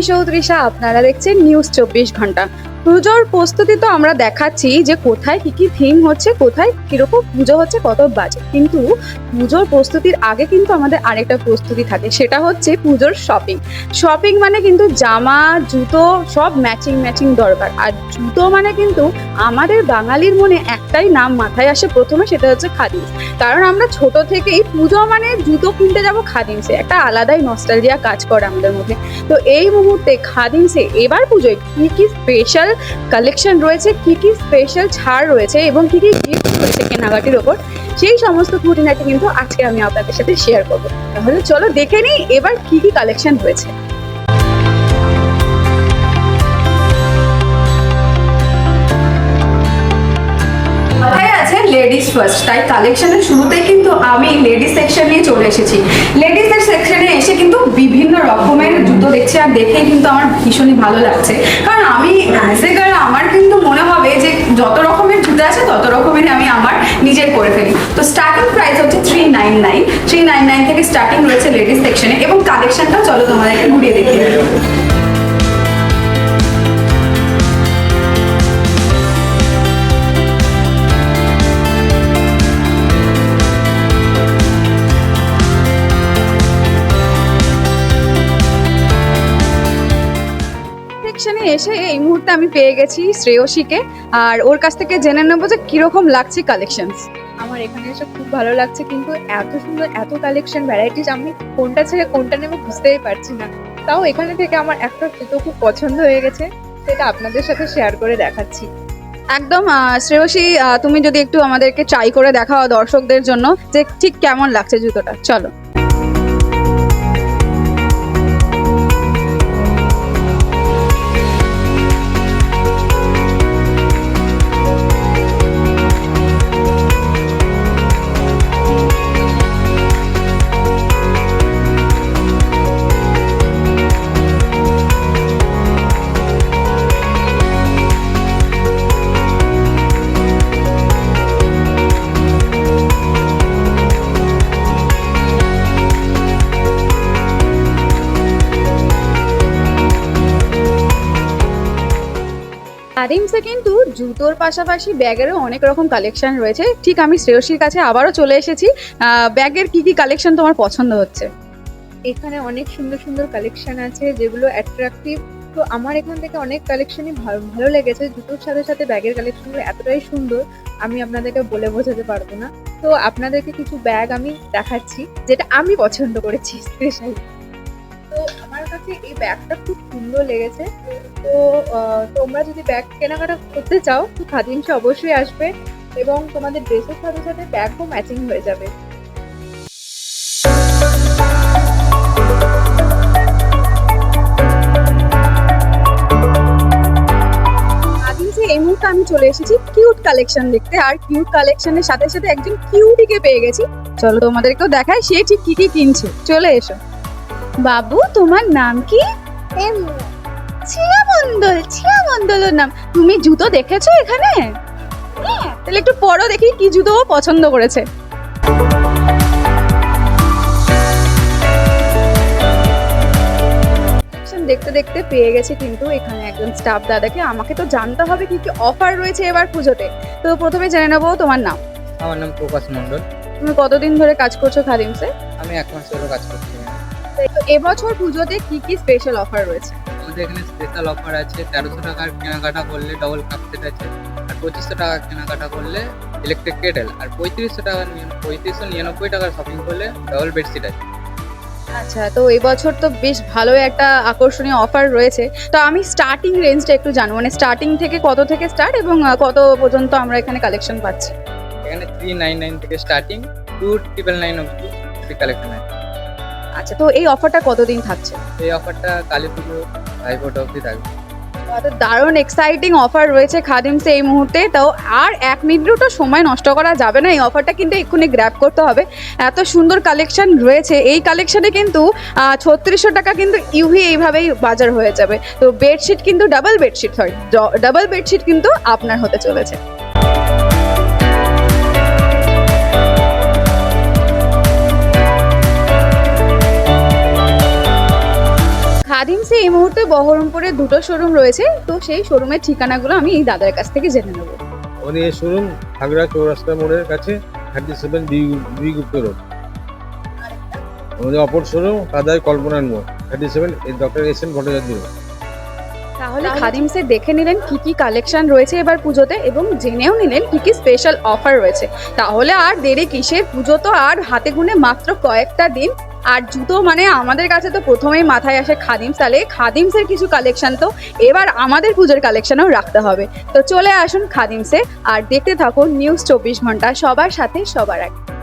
আমি চৌধুরী আপনারা দেখছেন নিউজ চব্বিশ ঘণ্টা। পুজোর প্রস্তুতি তো আমরা দেখাচ্ছি যে কোথায় কি কি থিম হচ্ছে, কোথায় কীরকম পুজো হচ্ছে, কত বাজে কিন্তু পুজোর প্রস্তুতির আগে কিন্তু আমাদের আরেকটা প্রস্তুতি থাকে, সেটা হচ্ছে পুজোর শপিং শপিং মানে কিন্তু জামা, জুতো সব ম্যাচিং ম্যাচিং দরকার। আর জুতো মানে কিন্তু আমাদের বাঙালির মনে একটাই নাম মাথায় আসে, প্রথমে সেটা হচ্ছে খাদিমস। কারণ আমরা ছোট থেকেই পুজো মানে জুতো কিনতে যাব খাদিমসে। একটা আলাদাই নস্টালজিয়া কাজ করে আমাদের মধ্যে। তো এই মুহূর্তে খাদিমসে এবার পুজোয় কি কি স্পেশাল কালেকশন রয়েছে, কি কি স্পেশাল ছাড় রয়েছে এবং কি কি গিফট রয়েছে কেনাকাটির ওপর, সেই সমস্ত খুঁটিনাটি কিন্তু আজকে আমি আপনাদের সাথে শেয়ার করব। তাহলে চলো দেখে নিই এবার কি কি কালেকশন রয়েছে লেডিস ফার্স্ট তাই কালেকশনের শুরুতেই কিন্তু আমি লেডিস সেকশন নিয়ে চলে এসেছি। লেডিসের সেকশনে এসে কিন্তু বিভিন্ন রকমের জুতো দেখছি আর দেখেই কিন্তু আমার ভীষণই ভালো লাগছে। কারণ আমি অ্যাজ এ গার্ল আমার কিন্তু মনে হবে যে যত রকমের জুতো আছে তত রকমের আমি আমার নিজের করে ফেলি। তো স্টার্টিং প্রাইস হচ্ছে three nine nine three nine nine থেকে স্টার্টিং রয়েছে লেডিস সেকশনে এবং কালেকশনটাও চলো তোমাদেরকে ঘুরিয়ে দেখিয়ে সেকশনে এসে এই মুহূর্তে আমি পেয়ে গেছি শ্রেয়সীকে। আর ওর কাছ থেকে জেনে নেব যে কীরকম লাগছে কালেকশনস আমার এখানে এসে খুব ভালো লাগছে কিন্তু এত সুন্দর এত কালেকশন ভ্যারাইটিস আমি কোনটা ছেড়ে কোনটা নেব বুঝতেই পারছি না। তাও এখানে থেকে আমার একটা জুতো খুব পছন্দ হয়ে গেছে সেটা আপনাদের সাথে শেয়ার করে দেখাচ্ছি। একদম শ্রেয়সী তুমি যদি একটু আমাদেরকে ট্রাই করে দেখাও দর্শকদের জন্য যে ঠিক কেমন লাগছে জুতোটা। চলো। আরিমসে কিন্তু জুতোর পাশাপাশি ব্যাগেরও অনেক রকম কালেকশন রয়েছে। ঠিক আমি শ্রেয়সীর কাছে আবারও চলে এসেছি। ব্যাগের কি কি কালেকশন তোমার পছন্দ হচ্ছে? এখানে অনেক সুন্দর সুন্দর কালেকশন আছে যেগুলো অ্যাট্রাকটিভ তো আমার এখান থেকে অনেক কালেকশনই ভালো ভালো লেগেছে। জুতোর সাথে সাথে ব্যাগের কালেকশনগুলো এতটাই সুন্দর, আমি আপনাদেরকে বলে বোঝাতে পারব না। তো আপনাদেরকে কিছু ব্যাগ আমি দেখাচ্ছি, যেটা আমি পছন্দ করেছি স্পেশালি কাছে এই ব্যাগটা খুব সুন্দর লেগেছে। তো তোমরা যদি ব্যাগ কেনাকাটা করতে চাও, তো খাদিমসে অবশ্যই আসবে এবং তোমাদের ড্রেসের সাথে সাথে ব্যাগও ম্যাচিং হয়ে যাবে। এই মুহূর্তে আমি চলে এসেছি কিউট কালেকশন দেখতে। আর কিউট কালেকশনের সাথে সাথে একজন কিউটিকে পেয়ে গেছি। চলো তোমাদেরকেও দেখায় সে ঠিক কি কি কিনছে। চলে এসো। বাবু তোমার নাম কি? ছিয়া মন্ডল ছিয়া মন্ডলের নাম। তুমি জুতো দেখেছ এখানে? হ্যাঁ তাহলে একটু পরও দেখি কি জুতো ও পছন্দ করেছে। দেখতে দেখতে পেয়ে গেছে কিন্তু এখানে একজন স্টাফ দাদাকে। আমাকে তো জানতে হবে কি কি অফার রয়েছে এবার পুজোতে। তো প্রথমে জেনে নেব তোমার নাম। আমার নাম প্রকাশ মণ্ডল। তুমি কতদিন ধরে কাজ করছ খাদিমসে? আমি এক মাস হলো কাজ করছি। তো এবছর পুজোতে কি কি স্পেশাল অফার রয়েছে? আমাদের এখানে স্পেশাল অফার আছে তেরোশো টাকার কেনাকাটা করলে ডবল কাপ সেট আছে আর পঁচিশশো টাকা কেনাকাটা করলে ইলেকট্রিক কেটেল আর পঁয়ত্রিশশো টাকা পঁয়ত্রিশশো নিরানব্বই টাকার শপিং করলে ডবল বেডশিট আছে। আচ্ছা তো এবছর তো বেশ ভালো একটা আকর্ষণীয় অফার রয়েছে। তো আমি স্টার্টিং রেঞ্জটা একটু জানব মানে স্টার্টিং থেকে কত থেকে স্টার্ট এবং কত পর্যন্ত আমরা এখানে কালেকশন পাচ্ছি? এখানে থ্রি নাইন নাইন থেকে স্টার্টিং টু ট্রিপল নাইন অব্দি কালেকশন আছে। আচ্ছা তো এই অফারটা কতদিন থাকছে? এই অফারটা কালী পুজো ভাইফোঁটা অব্দি থাকবে। তো দারুণ এক্সাইটিং অফার রয়েছে খাদিমসে এই মুহূর্তে। তাও আর এক মিনিটও সময় নষ্ট করা যাবে না এই অফারটা কিন্তু এক্ষুনি গ্র্যাব করতে হবে। এত সুন্দর কালেকশন রয়েছে এই কালেকশনে কিন্তু ছত্রিশশো টাকা কিন্তু ইউভি এইভাবেই বাজার হয়ে যাবে। তো বেডশিট কিন্তু ডাবল বেডশিট হয় ডাবল বেডশিট কিন্তু আপনার হতে চলেছে। এই মুহূর্তে বহরমপুরে দুটো শোরুম রয়েছে তো সেই শোরুমের ঠিকানাগুলো আমি এই দাদার কাছ থেকে জেনে নেব। আমাদের এই শোরুম খাগড়া চৌরাস্তা মোড়ের কাছে thirty seven B Gupta road. আমাদের অপর শোরুম কাদায় কল্পনার মোড় thirty seven doctor S N Bhattacharya road তাহলে খাদিমসে দেখে নিলেন কি কি কালেকশন রয়েছে এবার পুজোতে এবং জেনেও নিলেন কি কি স্পেশাল অফার রয়েছে। তাহলে আর দেরি কিসের? পুজো তো আর হাতে গুনে মাত্র কয়েকটা দিন আর জুতো মানে আমাদের কাছে তো প্রথমেই মাথায় আসে খাদিমস, তাহলে খাদিমসের কিছু কালেকশন তো এবার আমাদের পুজোর কালেকশনও রাখতে হবে। তো চলে আসুন খাদিমসে, আর দেখতে থাকুন নিউজ চব্বিশ ঘণ্টা সবার সাথে সবার আগে।